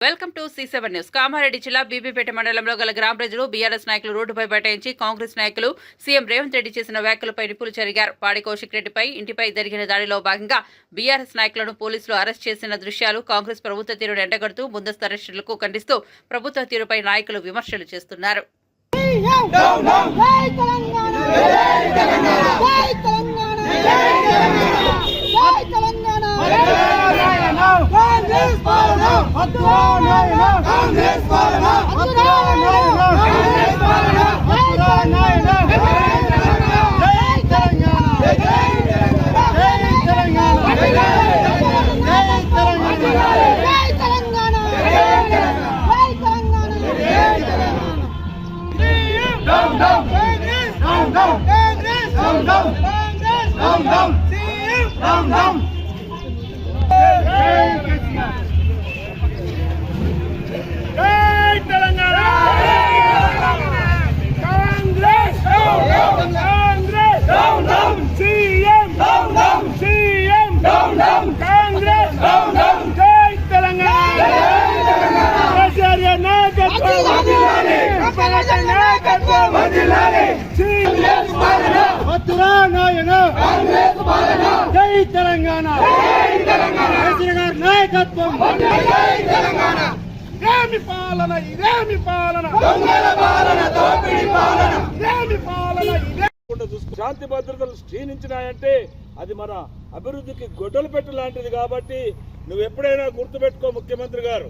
Welcome to C seven news. Kamareddy జిల్లా బీబీపేట మండలంలో గల గ్రామ ప్రజలు బీఆర్ఎస్ నాయకులు రోడ్డుపై బైఠాయించి కాంగ్రెస్ నాయకులు సీఎం రేవంత్ రెడ్డి చేసిన వ్యాఖ్యలపై నిప్పులు జరిగారు పాడి కౌశిక్ రెడ్డిపై ఇంటిపై జరిగిన దాడిలో భాగంగా బీఆర్ఎస్ నాయకులను పోలీసులు అరెస్ట్ చేసిన దృశ్యాలు కాంగ్రెస్ ప్రభుత్వ తీరును ఎండగడుతూ ముందస్తు అరెస్టులకు ఖండిస్తూ ప్రభుత్వ తీరుపై నాయకులు విమర్శలు చేస్తున్నారు. తెలంగాణ జై తెలంగాణ జై తెలంగాణ జై తెలంగాణ కాంగ్రెస్ పాలన అద్వానాయన కాంగ్రెస్ పాలన అద్వానాయన కాంగ్రెస్ పాలన తెలంగాణ తెలంగాణ. కేసీఆర్ గారి నాయకత్వం. తెలంగాణ ఇదేమి పాలన ఇదేమి పాలన? ఇదేమి పాలన ఇదే. శాంతి భద్రతలు క్షీణించినాయంటే అది మన అభివృద్ధికి గొడ్డలు పెట్టు లాంటిది కాబట్టి నువ్వు ఎప్పుడైనా గుర్తుపెట్టుకో ముఖ్యమంత్రి గారు.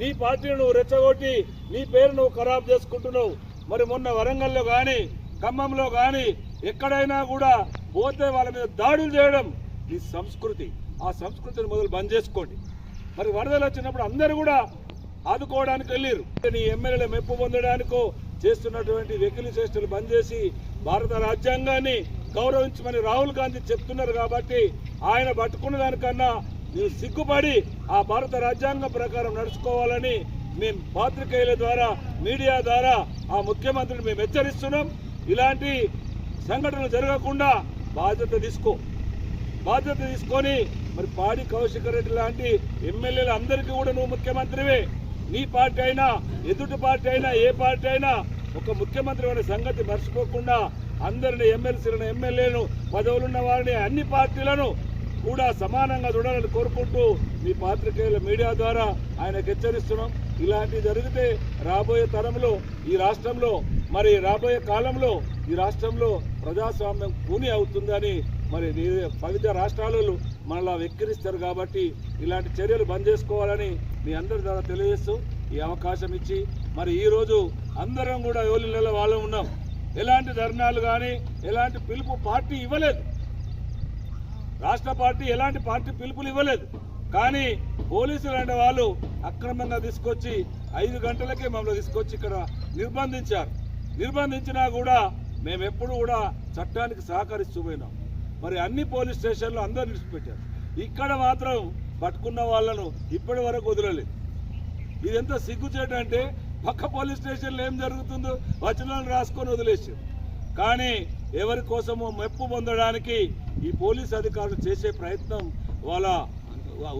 నీ పార్టీని నువ్వు రెచ్చగొట్టి నీ పేరు నువ్వు ఖరాబ్ చేసుకుంటున్నావు. మరి మొన్న వరంగల్లో కానీ ఖమ్మంలో కానీ ఎక్కడైనా కూడా పోతే వాళ్ళ మీద దాడులు చేయడం ఈ సంస్కృతి ఆ సంస్కృతిని మొదలు బంద్ చేసుకోండి. మరి వరదలు వచ్చినప్పుడు అందరూ కూడా ఆదుకోవడానికి వెళ్ళారు నీ ఎమ్మెల్యేల మెప్పు పొందడానికో చేస్తున్నటువంటి వెకిలి చేష్టలు బంద్ చేసి భారత రాజ్యాంగాన్ని గౌరవించమని రాహుల్ గాంధీ చెప్తున్నారు కాబట్టి ఆయన పట్టుకున్న దానికన్నా ನೀವು సిగ్గుపడి ఆ భారత రాజ్యాంగం ప్రకారం నడుచుకోవాలని మేము పాత్రికేయుల ద్వారా మీడియా ద్వారా ఆ ముఖ్యమంత్రిని మేము హెచ్చరిస్తున్నాం. ఇలాంటి సంఘటనలు జరగకుండా బాధ్యత తీసుకో. బాధ్యత తీసుకొని మరి పాడి కౌశిక రెడ్డి లాంటి ఎమ్మెల్యేలు అందరికీ కూడా నువ్వు ముఖ్యమంత్రివే. నీ పార్టీ అయినా ఎదుటి పార్టీ అయినా ఏ పార్టీ అయినా ఒక ముఖ్యమంత్రి అనే సంగతి మర్చిపోకుండా అందరిని ఎమ్మెల్సీలను ఎమ్మెల్యేలను పదవులున్న వారిని అన్ని పార్టీలను కూడా సమానంగా చూడాలని కోరుకుంటూ మీ పాత్రికేయుల మీడియా ద్వారా ఆయనకు హెచ్చరిస్తున్నాం. ఇలాంటివి జరిగితే రాబోయే తరంలో ఈ రాష్ట్రంలో మరి రాబోయే కాలంలో ఈ రాష్ట్రంలో ప్రజాస్వామ్యం కూని అవుతుందని మరి పవిత్ర రాష్ట్రాలలో మనలా వెక్కిరిస్తారు కాబట్టి ఇలాంటి చర్యలు బంద్ చేసుకోవాలని మీ అందరి ద్వారా తెలియజేస్తూ ఈ అవకాశం ఇచ్చి మరి ఈరోజు అందరం కూడా ఎవరి నెల వాళ్ళం ఉన్నాం. ఎలాంటి ధర్నాలు కానీ ఎలాంటి పిలుపు పార్టీ ఇవ్వలేదు. రాష్ట్ర పార్టీ ఎలాంటి పార్టీ పిలుపులు ఇవ్వలేదు. కానీ పోలీసులు అంటే వాళ్ళు అక్రమంగా తీసుకొచ్చి ఐదు గంటలకే మమ్మల్ని తీసుకొచ్చి ఇక్కడ నిర్బంధించారు. నిర్బంధించినా కూడా మేము ఎప్పుడు కూడా చట్టానికి సహకరిస్తూ పోయినాం. మరి అన్ని పోలీస్ స్టేషన్లు అందరు నిలిచిపెట్టారు. ఇక్కడ మాత్రం పట్టుకున్న వాళ్ళను ఇప్పటి వరకు వదలలేదు. ఇదెంత సిగ్గుచేటంటే పక్క పోలీస్ స్టేషన్లో ఏం జరుగుతుందో వచనాలు రాసుకొని వదిలేసారు కానీ ఎవరి కోసమో మెప్పు పొందడానికి ఈ పోలీస్ అధికారులు చేసే ప్రయత్నం వాళ్ళ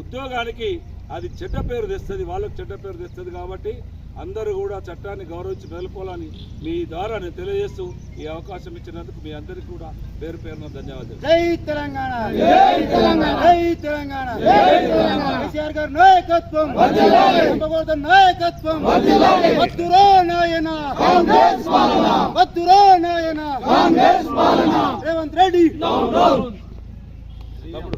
ఉద్యోగానికి అది చెడ్డ పేరు తెస్తుంది వాళ్ళకు చెడ్డ పేరు తెస్తుంది కాబట్టి అందరూ కూడా చట్టాన్ని గౌరవించి మేలుకోవాలని మీ ద్వారా నేను తెలియజేస్తూ ఈ అవకాశం ఇచ్చినందుకు మీ అందరికీ కూడా పేరు పేరున ధన్యవాదాలు జై తెలంగాణ జై తెలంగాణ జై తెలంగాణ జై తెలంగాణ కేసీఆర్ గారి నాయకత్వం చంద్రబాబు నాయకత్వం వద్దురా నాయన కాంగ్రెస్ పాలన వద్దురా నాయన కాంగ్రెస్ పాలన రేవంత్ రెడ్డి మరి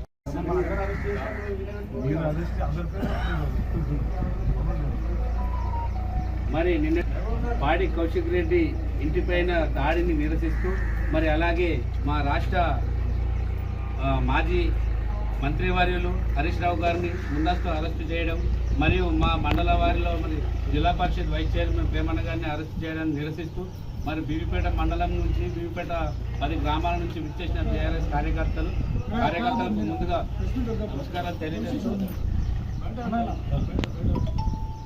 మరి నిన్న పాడి కౌశిక్ రెడ్డి ఇంటిపైన దాడిని నిరసిస్తూ మరి అలాగే మా రాష్ట్ర మాజీ మంత్రివర్యులు హరీష్ రావు గారిని ముందస్తు అరెస్టు చేయడం మరియు మా మండల వారిలో మరి జిల్లా పరిషత్ వైస్ చైర్మన్ ప్రేమన్న గారిని అరెస్ట్ చేయడాన్ని నిరసిస్తూ మరి బీబీపేట మండలం నుంచి బీబీపేట పది గ్రామాల నుంచి విచ్చేసిన టీఆర్ఎస్ కార్యకర్తలు కార్యకర్తలకు ముందుగా నమస్కారాలు తెలియజేస్తూ